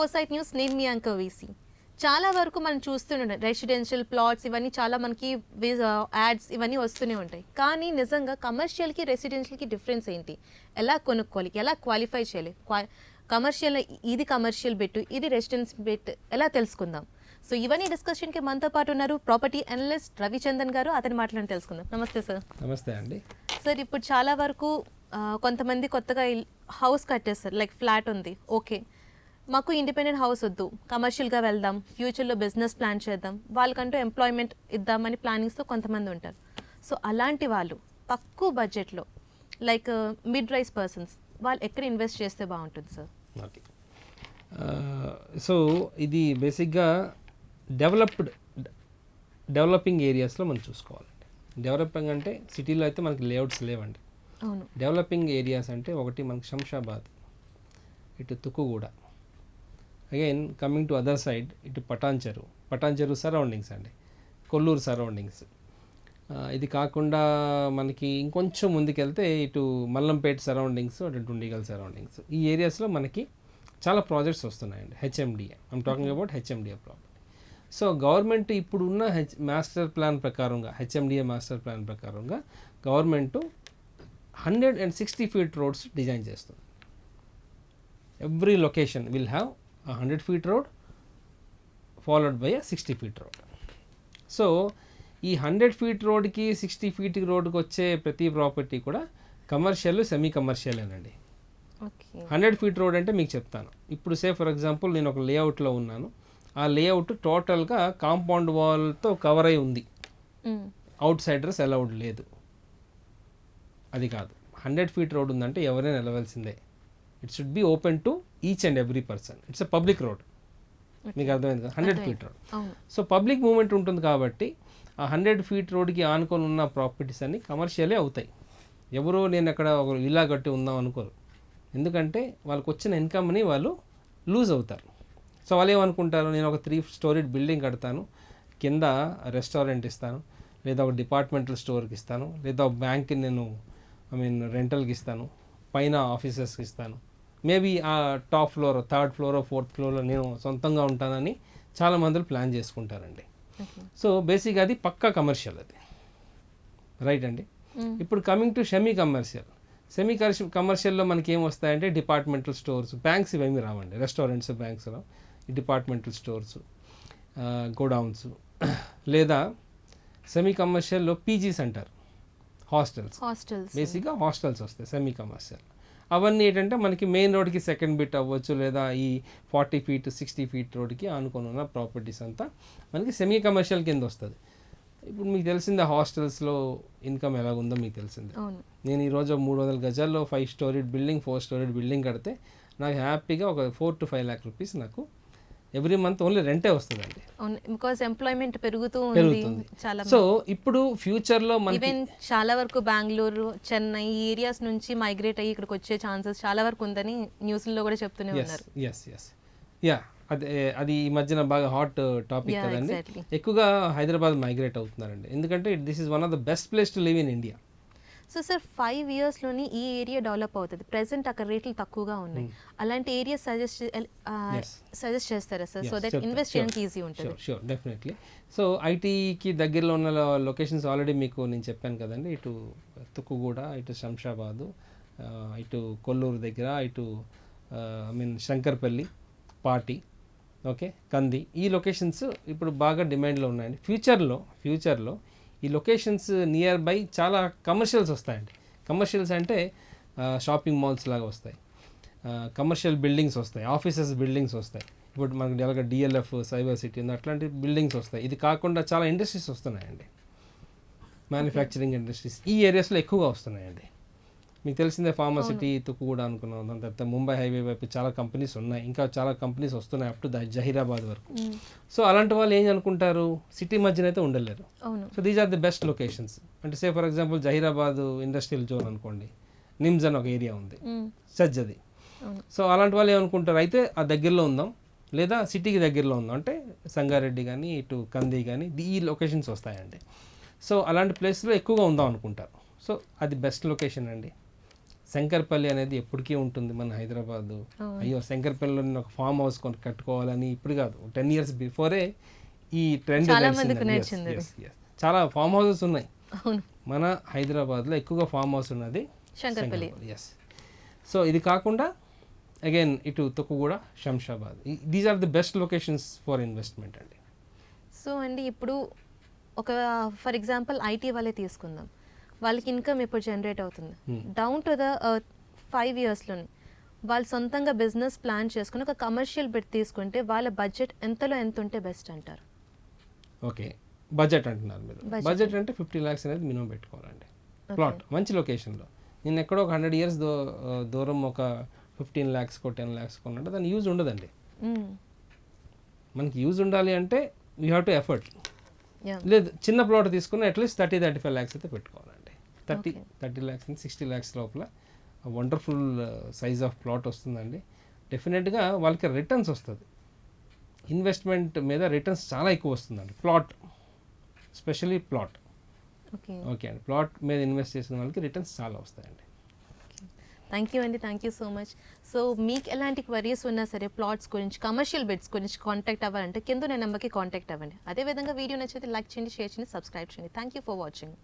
Foresight news నేను మీ అంక VC. చాలా వరకు మనం చూస్తుండే రెసిడెన్షియల్ ప్లాట్స్ ఇవన్నీ చాలా మనకి యాడ్స్ ఇవన్నీ వస్తూనే ఉంటాయి. కానీ నిజంగా కమర్షియల్కి రెసిడెన్షియల్కి డిఫరెన్స్ ఏంటి? ఎలా కొనుక్కోవాలి? ఎలా క్వాలిఫై చేయాలి? కమర్షియల్ ఇది కమర్షియల్ బెట్ ఇది రెసిడెన్స్ బెట్ ఎలా తెలుసుకుందాం? సో ఇవన్నీ డిస్కషన్కి మనతో పాటు ఉన్నారు ప్రాపర్టీ అనలిస్ట్ రవిచందన్ గారు. అతని మాటలను తెలుసుకుందాం. నమస్తే సార్ నమస్తే అండి. సార్ ఇప్పుడు చాలా వరకు కొంతమంది కొత్తగా హౌస్ కట్టేస్తారు. లైక్ ఫ్లాట్ ఉంది. ఓకే మాకు ఇండిపెండెంట్ హౌస్ వద్దు. కమర్షియల్గా వెళ్దాం. ఫ్యూచర్లో బిజినెస్ ప్లాన్ చేద్దాం. వాళ్ళకంటూ ఎంప్లాయ్మెంట్ ఇద్దామని ప్లానింగ్స్తో కొంతమంది ఉంటారు. సో అలాంటి వాళ్ళు తక్కువ బడ్జెట్లో లైక్ మిడ్ రైస్ పర్సన్స్ వాళ్ళు ఎక్కడ ఇన్వెస్ట్ చేస్తే బాగుంటుంది సార్ ఓకే సో ఇది బేసిక్గా డెవలప్డ్ డెవలపింగ్ ఏరియాస్లో మనం చూసుకోవాలండి. డెవలపింగ్ అంటే సిటీలో అయితే మనకి లేఅవుట్స్ లేవండి. అవును. డెవలపింగ్ ఏరియాస్ అంటే ఒకటి మనకి శంషాబాద్ ఇటు Tukkuguda again coming to other side ఇటు పటాన్చెరు పటాన్చెరు సరౌండింగ్స్ అండి. కొల్లూరు సరౌండింగ్స్ ఇది కాకుండా మనకి ఇంకొంచెం ముందుకెళ్తే ఇటు మల్లంపేట సరౌండింగ్స్ అటు డుండిగల్ సరౌండింగ్స్ ఈ ఏరియాస్లో మనకి చాలా ప్రాజెక్ట్స్ వస్తున్నాయండి. HMDA I'm talking about HMDA property so government ఇప్పుడు ఉన్న హెచ్ మాస్టర్ ప్లాన్ ప్రకారంగా హెచ్ఎండిఏ మాస్టర్ ప్లాన్ ప్రకారంగా government hundred and sixty feet roads design చేస్తుంది. Every location will have hundred feet road followed by a sixty feet road so ఈ hundred feet రోడ్కి sixty feet రోడ్కి వచ్చే ప్రతి property కూడా commercial semi కమర్షియలేనండి hundred feet road అంటే మీకు చెప్తాను. ఇప్పుడు సే ఫర్ ఎగ్జాంపుల్ నేను ఒక లేఅవుట్లో ఉన్నాను. ఆ లేఅవుట్ టోటల్గా కాంపౌండ్ వాల్తో కవర్ అయి ఉంది. అవుట్ సైడర్స్ అలౌడ్ లేదు. అది కాదు. హండ్రెడ్ ఫీట్ రోడ్ ఉందంటే ఎవరైనా నిలవాల్సిందే. It should be open to each and every person it's a public road మీకు అర్థమైంది కదా? Hundred feet road so public movement ఉంటుంది కాబట్టి ఆ హండ్రెడ్ ఫీట్ రోడ్కి ఆనుకొని ఉన్న ప్రాపర్టీస్ అన్ని కమర్షియలే అవుతాయి. ఎవరో నేను అక్కడ ఒక ఇల్లా కట్టి ఉందాం అనుకోరు. ఎందుకంటే వాళ్ళకి వచ్చిన ఇన్కమ్ని వాళ్ళు లూజ్ అవుతారు. సో వాళ్ళు ఏమనుకుంటారు? నేను ఒక త్రీ స్టోరీ బిల్డింగ్ కడతాను. కింద రెస్టారెంట్ ఇస్తాను. లేదా ఒక డిపార్ట్మెంటల్ స్టోర్కి ఇస్తాను. లేదా ఒక బ్యాంక్కి నేను ఐ మీన్ రెంటల్కి ఇస్తాను. పైన ఆఫీసెస్కి ఇస్తాను. మేబీ ఆ top floor third floor fourth ఫ్లోర్లో నేను సొంతంగా ఉంటానని చాలా మంది ప్లాన్ చేసుకుంటారండి. సో బేసిక్ అది పక్కా కమర్షియల్ అది. రైట్ అండి? ఇప్పుడు coming to semi commercial semi కమర్షియల్లో మనకి ఏం వస్తాయంటే డిపార్ట్మెంటల్ స్టోర్స్ బ్యాంక్స్ ఇవేమి రావండి. రెస్టారెంట్స్ బ్యాంక్స్లో డిపార్ట్మెంటల్ స్టోర్స్ గోడౌన్స్ లేదా సెమీ కమర్షియల్లో పీజీస్ అంటారు హాస్టల్స్ హాస్టల్స్ బేసిక్గా హాస్టల్స్ వస్తాయి సెమీ కమర్షియల్ అవన్నీ ఏంటంటే మనకి మెయిన్ రోడ్కి సెకండ్ బిట్ అవ్వచ్చు లేదా ఈ ఫార్టీ ఫీట్ సిక్స్టీ ఫీట్ రోడ్కి ఆనుకొని ఉన్న ప్రాపర్టీస్ అంతా మనకి సెమీ కమర్షియల్ కింద వస్తుంది. ఇప్పుడు మీకు తెలిసిందే హాస్టల్స్లో ఇన్కమ్ ఎలా ఉందో మీకు తెలిసిందే. నేను ఈరోజు మూడు వందల గజాల్లో five storied building four storied building కడితే నాకు హ్యాపీగా ఒక four to five lakh rupees నాకు ఎవ్రీ మంత్ ఓన్లీ రెంటే వస్తుందండి. బికాస్ ఎంప్లాయ్మెంట్ పెరుగుతూ ఉంది పెరుగుతుంది. చాలా సో ఇప్పుడు ఫ్యూచర్లో మనకి ఈవెన్ చాలా వరకు బెంగళూరు చెన్నై ఈ ఏరియాస్ నుంచి మైగ్రేట్ అయ్యి ఇక్కడికి వచ్చే ఛాన్సెస్ చాలా వరకు ఉందని న్యూస్లో కూడా చెప్తూనే ఉన్నారు. ఎస్ ఎస్ యా అదే అది ఈ మధ్యన బాగా హాట్ టాపిక్ కదండి. ఎక్కువగా హైదరాబాద్ మైగ్రేట్ అవుతున్నారండి. ఎందుకంటే this is one of the best place to live in India so sir five ఇయర్స్లోని ఈ ఏరియా డెవలప్ అవుతుంది. ప్రెసెంట్ అక్కడ రేట్లు తక్కువగా ఉన్నాయి. అలాంటి ఏరియా సజెస్ట్. సజెస్ట్ చేస్తారా సార్? సో దట్ ఇన్వెస్ట్ చేయడానికి ఈజీ ఉంటుంది. షూర్ షూర్ డెఫినెట్లీ సో ఐటీకి దగ్గరలో ఉన్న లొకేషన్స్ ఆల్రెడీ మీకు నేను చెప్పాను కదండి. ఇటు తుక్కుగూడ ఇటు శంషాబాదు ఇటు కొల్లూరు దగ్గర ఇటు ఐ మీన్ శంకర్పల్లి పాటి ఓకే కంది ఈ లొకేషన్స్ ఇప్పుడు బాగా డిమాండ్లో ఉన్నాయండి. ఫ్యూచర్లో ఫ్యూచర్లో ఈ లొకేషన్స్ నియర్ బై చాలా కమర్షియల్స్ వస్తాయండి. కమర్షియల్స్ అంటే షాపింగ్ మాల్స్ లాగా వస్తాయి. కమర్షియల్ బిల్డింగ్స్ వస్తాయి. ఆఫీసెస్ బిల్డింగ్స్ వస్తాయి. ఇప్పుడు మనకి ఎలాగ డిఎల్ఎఫ్ సైబర్ సిటీ అట్లాంటి బిల్డింగ్స్ వస్తాయి. ఇది కాకుండా చాలా ఇండస్ట్రీస్ వస్తున్నాయండి. మ్యానుఫ్యాక్చరింగ్ ఇండస్ట్రీస్ ఈ ఏరియాస్లో ఎక్కువగా వస్తున్నాయండి. మీకు తెలిసిందే ఫార్మసిటీ తుక్కు కూడా అనుకున్నాం. దాని తర్వాత ముంబై హైవే వైపు చాలా కంపెనీస్ ఉన్నాయి. ఇంకా చాలా కంపెనీస్ వస్తున్నాయి అప్ టు ద జహీరాబాద్ వరకు. సో అలాంటి వాళ్ళు ఏం అనుకుంటారు? సిటీ మధ్యన అయితే ఉండలేరు so these are the best locations అంటే say for example Zaheerabad industrial zone అనుకోండి. నిమ్స్ అని ఒక ఏరియా ఉంది. Mm. సజ్ అది. సో అలాంటి వాళ్ళు ఏమనుకుంటారు? అయితే ఆ దగ్గరలో ఉందాం. లేదా సిటీకి దగ్గరలో ఉందాం. అంటే సంగారెడ్డి కానీ ఇటు కంది కానీ ఈ లొకేషన్స్ వస్తాయండి. సో అలాంటి ప్లేస్లో ఎక్కువగా ఉందాం అనుకుంటారు. సో అది బెస్ట్ లొకేషన్ అండి. శంకర్పల్లి అనేది ఎప్పటికీ ఉంటుంది మన హైదరాబాద్. అయ్యో శంకర్పల్లిలో నేను ఒక ఫామ్ హౌస్ కట్టుకోవాలని ఇప్పుడు కాదు. టెన్ ఇయర్స్ బిఫోరే ఈ ట్రెండ్ చాలా ఫామ్ హౌసెస్ ఉన్నాయి. మన హైదరాబాద్లో ఎక్కువగా ఫామ్ హౌస్ ఉన్నది శంకర్పల్లి. ఎస్ సో ఇది కాకుండా అగైన్ ఇటు Tukkuguda Shamshabad. These are the best locations for investment అండి. సో అండి ఇప్పుడు ఒక ఫర్ ఎగ్జాంపుల్ ఐటీ వాళ్ళే తీసుకుందాం. వాళ్ళకి ఇన్కమ్ ఇప్పుడు జనరేట్ అవుతుంది. Hmm. Down to the five ఇయర్స్లోని వాళ్ళు సొంతంగా బిజినెస్ ప్లాన్ చేసుకుని ఒక కమర్షియల్ బిట్ తీసుకుంటే వాళ్ళ బడ్జెట్ ఎంతలో ఎంత ఉంటే బెస్ట్ అంటారు. ఓకే బడ్జెట్ అంటున్నారు మీరు. బడ్జెట్ అంటే ఫిఫ్టీ ల్యాక్స్ అనేది మినిమం పెట్టుకోవాలండి. ప్లాట్ మంచి లొకేషన్లో నేను ఎక్కడో ఒక హండ్రెడ్ ఇయర్స్ దో దూరం ఒక ఫిఫ్టీన్ ల్యాక్స్కో టెన్ ల్యాక్స్కో ఉన్నట్టు దాని యూజ్ ఉండదండి. Mm. మనకి యూజ్ ఉండాలి అంటే వీ హ్యావ్ టు ఎఫర్ట్. లేదు చిన్న ప్లాట్ తీసుకుని at least thirty thirty five lakhs అయితే పెట్టుకోవాలండి. థర్టీ. థర్టీ ల్యాక్స్ నుంచి సిక్స్టీ ల్యాక్స్ లోపల వండర్ఫుల్ సైజ్ ఆఫ్ ప్లాట్ వస్తుందండి. డెఫినెట్గా వాళ్ళకి రిటర్న్స్ వస్తుంది. ఇన్వెస్ట్మెంట్ మీద రిటర్న్స్ చాలా ఎక్కువ వస్తుందండి. Plot specially plot. Okay. Okay అండి. ప్లాట్ మీద ఇన్వెస్ట్ చేసిన వాళ్ళకి రిటర్న్స్ చాలా వస్తాయండి. థ్యాంక్ యూ అండి. Thank you so much. So మీకు ఎలాంటి క్వరీస్ ఉన్నా సరే ప్లాట్స్ గురించి కమర్షియల్ బిట్స్ గురించి కాంటాక్ట్ అవ్వాలంటే కింద నెంబర్కి కాంటాక్ట్ అవ్వండి. అదేవిధంగా వీడియో నచ్చితే లైక్ చేయండి షేర్ చేయండి సబ్స్క్రైబ్ చేయండి. Thank you for watching.